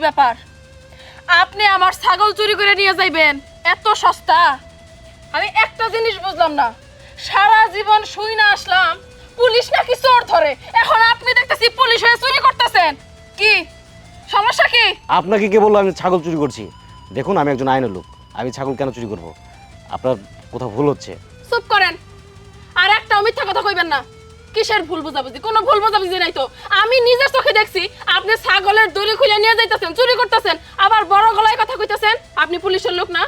ব্যাপার। আপনি আমার ছাগল চুরি করে নিয়ে যাইবেন। এত সস্তা। আমি একটা জিনিস বুঝলাম না। সারা জীবন শুই না আসলাম পুলিশ নাকি চোর ধরে। এখন আপনি দেখতেছি পুলিশ হয়ে চুরি করতেছেন। কি? সমস্যা কি? আপনাকে কে বলল আমি ছাগল চুরি করছি? দেখুন আমি একজন আইনের লোক। আমি ছাগল কেন চুরি করব? আপনার কোথাও ভুল হচ্ছে। চুপ করেন। আর একটা মিথ্যা কথা কইবেন না। কিসের ভুল বোঝাবুঝি? কোনো ভুল বোঝাবুঝি নাই তো। আমি নিজের চোখে দেখছি আপনি ছাগলের দড়ি খুলে নিয়ে যাইতেছেন চুরি করতেছেন আবার বড় গলায় কথা কইতেছেন। আপনি পুলিশের লোক না?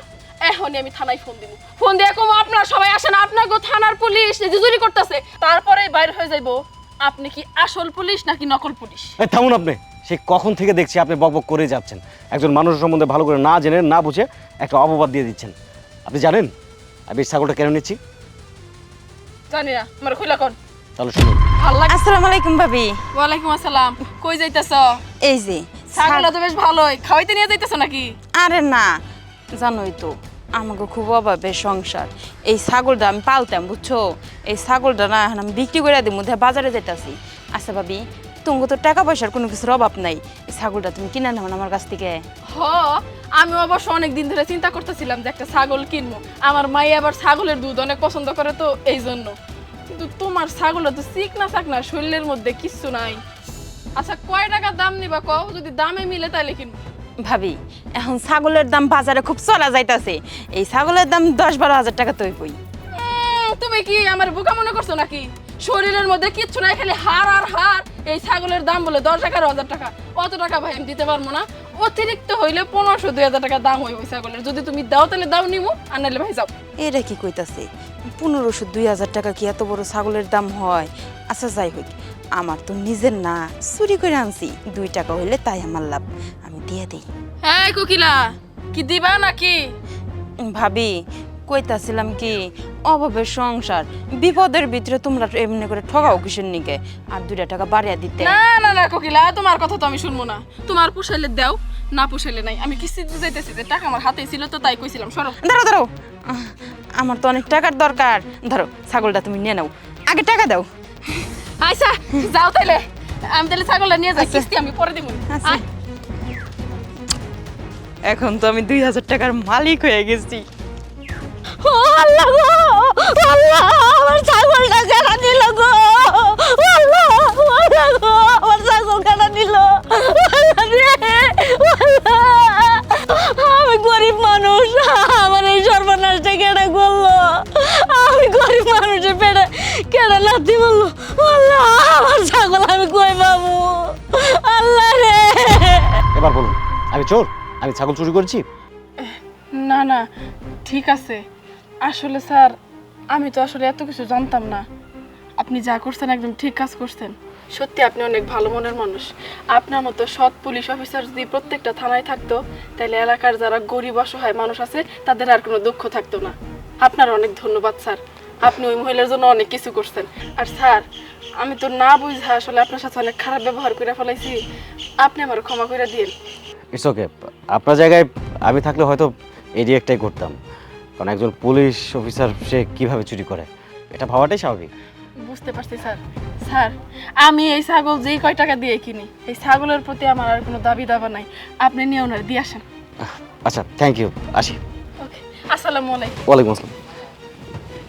এখনই আমি থানায় ফোন দিব। ফোন দিয়ে কম আপনারা সবাই আসেন আপনার গো থানার পুলিশ চুরি করতেছে। তারপরে বাইর হয়ে যাইবো। আপনি কি আসল পুলিশ নাকি নকল পুলিশ? এই থামুন আপনি। সে কখন থেকে দেখছি আপনি বকবক করে যাচ্ছেন? একজন মানুষের সম্বন্ধে ভালো করে না জেনে না বুঝে একটা অপবাদ দিয়ে দিচ্ছেন। আপনি জানেন আমি ছাগলটা কেন নিচ্ছি? জানি না আমার খুলে কোন তাহলে শুনুন। আসসালামু আলাইকুম ভাবি। ওয়ালাইকুম আসসালাম। কই যাইতেছ? এই যে ছাগল তো বেশ ভালোই। খাওয়াইতে নিয়ে যাইতেছ নাকি? আরে না জানোই তো আমাকে খুব অভাবে সংসার। এই ছাগলটা আমি পালতাম বুঝছ? এই ছাগলটা না এখন আমি বিক্রি করে দিই মধ্যে বাজারে যেতেছি আচ্ছা ভাবি তোমাকে তো টাকা পয়সার কোনো কিছুর অভাব নাই। এই ছাগলটা তুমি কিনে নেও না আমার কাছ থেকে। হ আমি অবশ্য অনেক দিন ধরে চিন্তা করতেছিলাম যে একটা ছাগল কিনবো। আমার মাই আবার ছাগলের দুধ অনেক পছন্দ করে তো এই জন্য কিন্তু তোমার ছাগল তো চিক না চাক না শরীরের মধ্যে কিচ্ছু নাই। আচ্ছা কয় টাকা দাম নিবা কও? যদি দামে মিলে তাহলে কিনবো। ভাবি এখন ছাগলের দাম বাজারে খুব চলা যাইতাছে। এই ছাগলের দাম দশ বারো হাজার টাকা তৈ পই তুমি কি আমার বোকা মনে করছ নাকি? শরীরের মধ্যে কিচ্ছু নাই খালি হার আর হার এই ছাগলের দাম বলে দশ এগারো হাজার টাকা। অত টাকা ভাই আমি দিতে পারব না? অতিরিক্ত হইলে পনেরোশো দুই হাজার টাকা দাম হইব ছাগলের। যদি তুমি দাও তাহলে দাও নিবো আর নাহলে ভাই যাও। এটা কি কইতাছে? পনেরোশো দুই হাজার টাকা কি এত বড় ছাগলের দাম হয়? আচ্ছা যাই হোক আমার তো নিজের না চুরি করে আনছি। দুই টাকা হইলে তাই আমার লাভ। আমি দিয়ে দিই। হ্যাঁ কোকিলা কি দিবা নাকি? ভাবি কইতাছিলাম কি অভাবের সংসার। বিপদের ভিতরে তোমরা এমনি করে ঠগাও কিসের নিকে? আর দুইটা টাকা বাড়িয়া দিতে। না না না কোকিলা তোমার কথা তো আমি শুনব না। তোমার পোষাইলে দাও না পোষাইলে নাই। আমি কিস্তি বুঝাইতেছি যে টাকা আমার হাতে ছিল তো তাই কইছিলাম সরো। ধরো ধরো। আমার তো অনেক টাকার দরকার। ধরো ছাগলটা তুমি নিয়ে নাও। আগে টাকা দাও। আচ্ছা যাও তাইলে। আমি তাহলে ছাগলটা নিয়ে যাই কিস্তি আমি পরে দিব আচ্ছা। এখন তো আমি দুই হাজার টাকার মালিক হয়ে গেছি। আল্লাহ নাতি বলল আল্লাহ আমার ছাগল আমি কই পাবো? আল্লাহ রে। এবার বলুন আমি চোর? আমি ছাগল চুরি করেছি? না না ঠিক আছে। আসলে স্যার আমি তো আসলে এত কিছু জানতাম না। আপনি যা করছেন একদম ঠিক কাজ করছেন। সত্যি আপনি অনেক ভালো মনের মানুষ। আপনার মতো সৎ পুলিশ অফিসার যদি প্রত্যেকটা থানায় থাকতো তাহলে এলাকার যারা গরিব অসহায় মানুষ আছে তাদের আর কোনো দুঃখ থাকতো না। আপনার অনেক ধন্যবাদ স্যার। আপনি ওই মহিলার জন্য অনেক কিছু করছেন। আর স্যার আমি তো না বুঝে আসলে আপনার সাথে অনেক খারাপ ব্যবহার করে ফেলাইছি। আপনি আমার ক্ষমা করে দিন। ইটস ওকে আপনার জায়গায় আমি থাকলে হয়তো এই রিয়েক্টটাই করতাম। কারণ একজন পুলিশ অফিসার সে কীভাবে চুরি করে? এটা ভাবাটাই স্বাভাবিক। বুঝতে পারছি স্যার। স্যার আমি এই ছাগল যেই কয় টাকা দিয়ে কিনি এই ছাগলের প্রতি আমার আর কোনো দাবি দাবা নাই। আপনি নিয়ে ওনার দিয়ে আসেন। আচ্ছা থ্যাংক ইউ আসি। ওকে আসসালামু আলাইকুম। ওয়ালাইকুম আসসালাম।